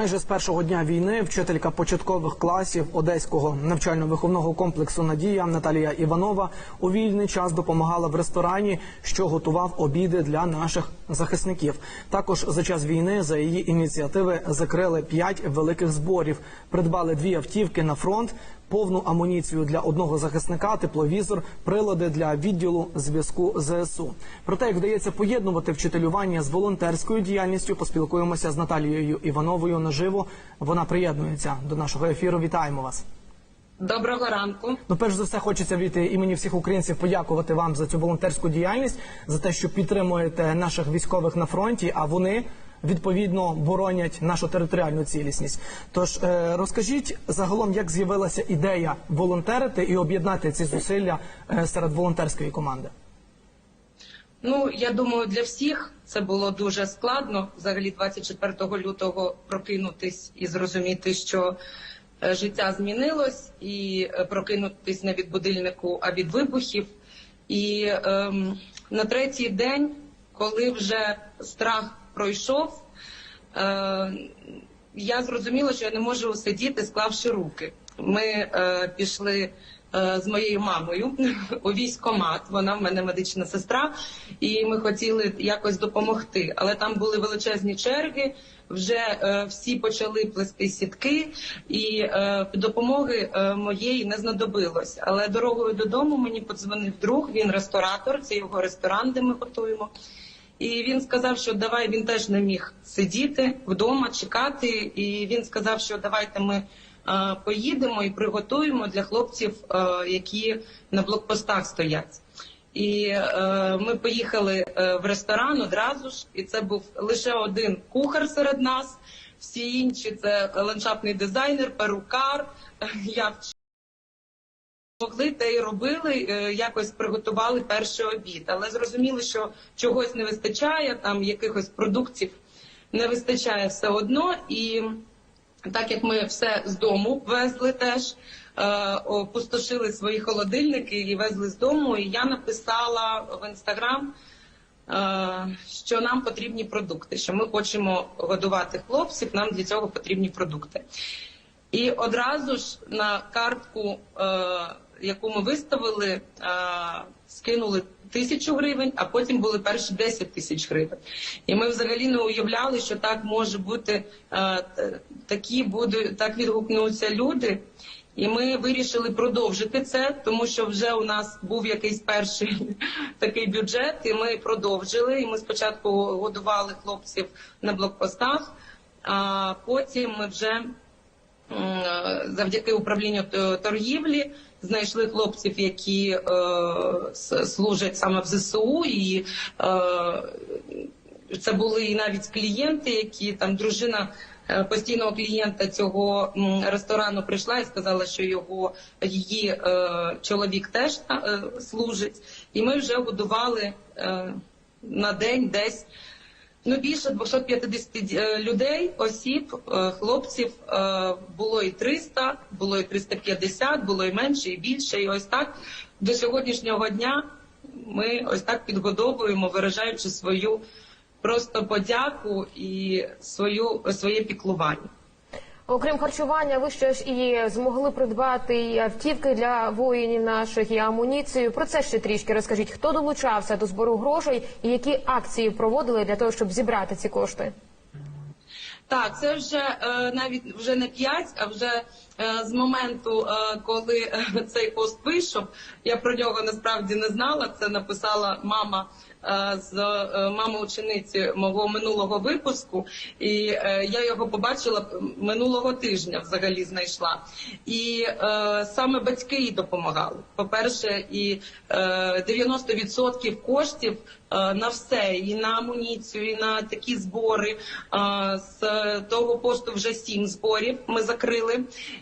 Майже з першого дня війни вчителька початкових класів одеського навчально-виховного комплексу Надія Наталія Іванова у вільний час допомагала в ресторані, що готував обіди для наших захисників. Також за час війни за її ініціативи закрили п'ять великих зборів, придбали дві автівки на фронт, повну амуніцію для одного захисника, тепловізор, прилади для відділу зв'язку ЗСУ. Про те, як вдається поєднувати вчителювання з волонтерською діяльністю, поспілкуємося з Наталією Івановою наживо. Вона приєднується до нашого ефіру. Вітаємо вас. Доброго ранку. Ну, перш за все, хочеться від імені всіх українців подякувати вам за цю волонтерську діяльність, за те, що підтримуєте наших військових на фронті, а вони відповідно боронять нашу територіальну цілісність. Тож е, розкажіть загалом, як з'явилася ідея волонтерити і об'єднати ці зусилля е, серед волонтерської команди. Ну я думаю, для всіх це було дуже складно. Взагалі, 24 лютого прокинутись і зрозуміти, що е, життя змінилось, і е, прокинутись не від будильнику, а від вибухів. І ем, на третій день, коли вже страх пройшов, е, я зрозуміла, що я не можу сидіти, склавши руки. Ми е, пішли з моєю мамою у військкомат. Вона в мене медична сестра, і ми хотіли якось допомогти. Але там були величезні черги. Вже е, всі почали плести сітки, і е, допомоги е, моєї не знадобилось. Але дорогою додому мені подзвонив друг. Він ресторатор, це його ресторан, де ми готуємо. І він сказав, що давай він теж не міг сидіти вдома, чекати. І він сказав, що давайте ми е, поїдемо і приготуємо для хлопців, які на блокпостах стоять. І е, ми поїхали е, в ресторан одразу ж, і це був лише один кухар серед нас. Всі інші це ландшафтний дизайнер, перукар. Я могли те й робили, е, якось приготували перший обід, але зрозуміли, що чогось не вистачає, там якихось продуктів не вистачає все одно. І так як ми все з дому везли теж, е, опустошили свої холодильники і везли з дому, і я написала в інстаграм. е, Що нам потрібні продукти, що ми хочемо годувати хлопців, нам для цього потрібні продукти. І одразу ж на картку, е, яку ми виставили, е, скинули тисячу гривень, а потім були перші 10 тисяч гривень. І ми взагалі не уявляли, що так може бути, е, такі будуть, так відгукнуться люди. І ми вирішили продовжити це, тому що вже у нас був якийсь перший такий бюджет, і ми продовжили. І ми спочатку годували хлопців на блокпостах, а потім ми вже завдяки управлінню торгівлі знайшли хлопців, які е, служать саме в ЗСУ, і е, це були і навіть клієнти, які там дружина. е, Постійного клієнта цього ресторану прийшла і сказала, що його її е, чоловік теж е, служить, і ми вже годували е, на день десь Ну, більше 250 е, людей, осіб, е, хлопців е, було і 300, було і 350, було і менше, і більше. І ось так до сьогоднішнього дня ми ось так підгодовуємо, виражаючи свою просто подяку і свою своє піклування. Окрім харчування, ви ще ж і змогли придбати і автівки для воїнів наших і амуніцію. Про це ще трішки розкажіть. Хто долучався до збору грошей і які акції проводили для того, щоб зібрати ці кошти? Так, це вже е, навіть вже не п'ять, а вже е, з моменту, е, коли цей пост вийшов. Я про нього насправді не знала. Це написала мама з е, мама учениці мого минулого випуску, і е, я його побачила минулого тижня. Взагалі знайшла. І е, саме батьки їй допомагали. По перше, і е, 90% коштів е, на все, і на амуніцію, і на такі збори. Е, З того посту вже сім зборів ми закрили.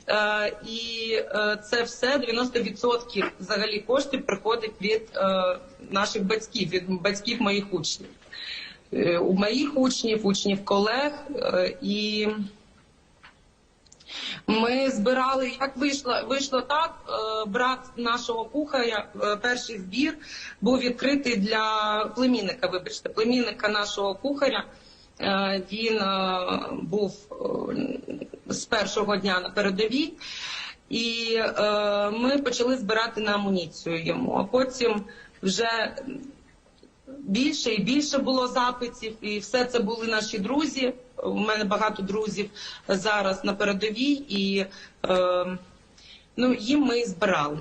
Е, І е, це все 90% взагалі коштів приходить від е, наших батьків, від батьків моїх учнів. Е, У моїх учнів, учнів колег е, і. Ми збирали, як вийшло, вийшло так. е, Брат нашого кухаря, перший збір був відкритий для племінника. Вибачте, племінника нашого кухаря. Він був з першого дня на передовій, і ми почали збирати на амуніцію йому. А потім вже більше і більше було запитів, і все це були наші друзі. У мене багато друзів зараз на передовій, і е, ну, їм ми збирали.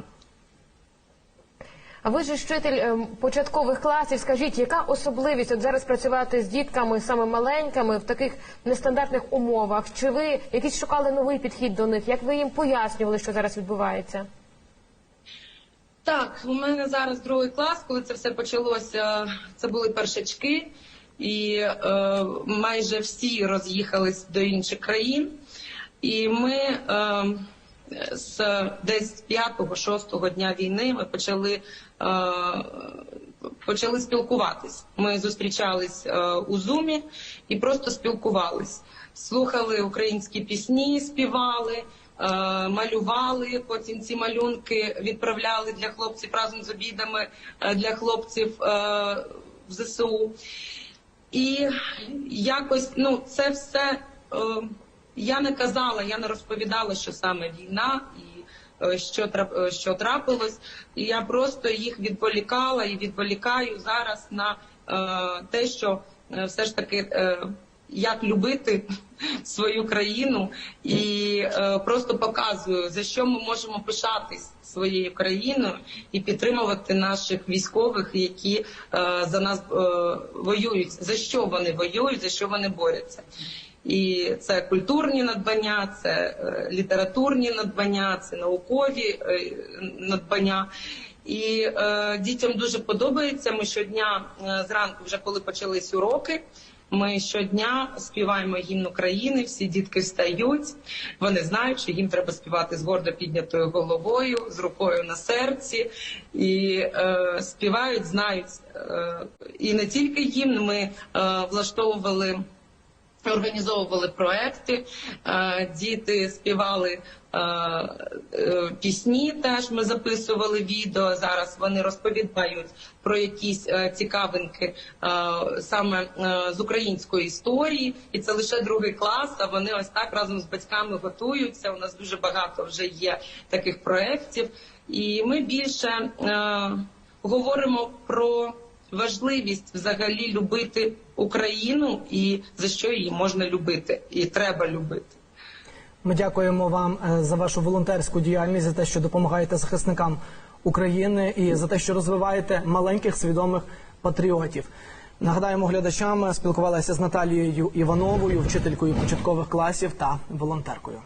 А ви ж вчитель ем, початкових класів. Скажіть, яка особливість от зараз працювати з дітками саме маленькими в таких нестандартних умовах? Чи ви якийсь шукали новий підхід до них? Як ви їм пояснювали, що зараз відбувається? Так, у мене зараз другий клас. Коли це все почалося, це були першачки, і е, майже всі роз'їхались до інших країн. І ми е, з десь п'ятого-шостого дня війни ми почали, е, почали спілкуватись. Ми зустрічались е, у зумі і просто спілкувались. Слухали українські пісні, співали. Е, Малювали, потім ці малюнки відправляли для хлопців разом з обідами е, для хлопців е, в ЗСУ. І якось ну це все я не казала, я не розповідала, що саме війна і що що трапилось. Я просто їх відволікала і відволікаю зараз на те, що все ж таки. Як любити свою країну і е, просто показую, за що ми можемо пишатись своєю країною і підтримувати наших військових, які е, за нас е, воюють. За що вони воюють, за що вони борються. І це культурні надбання, це е, літературні надбання, це наукові е, надбання. І е, дітям дуже подобається. Ми щодня е, зранку, вже коли почались уроки. Ми щодня співаємо гімн України. Всі дітки встають. Вони знають, що їм треба співати з гордо піднятою головою, з рукою на серці, і е, співають, знають. Е, і не тільки гімн. Ми е, влаштовували. Організовували проекти, е, діти співали е, е, пісні. Теж ми записували відео. Зараз вони розповідають про якісь цікавинки саме з української історії, і це лише другий клас. А вони ось так разом з батьками готуються. У нас дуже багато вже є таких проєктів, і ми більше говоримо про важливість взагалі любити Україну і за що її можна любити, і треба любити. Ми дякуємо вам е, за вашу волонтерську діяльність, за те, що допомагаєте захисникам України і за те, що розвиваєте маленьких свідомих патріотів. Нагадаємо глядачам, спілкувалися з Наталією Івановою, вчителькою початкових класів та волонтеркою.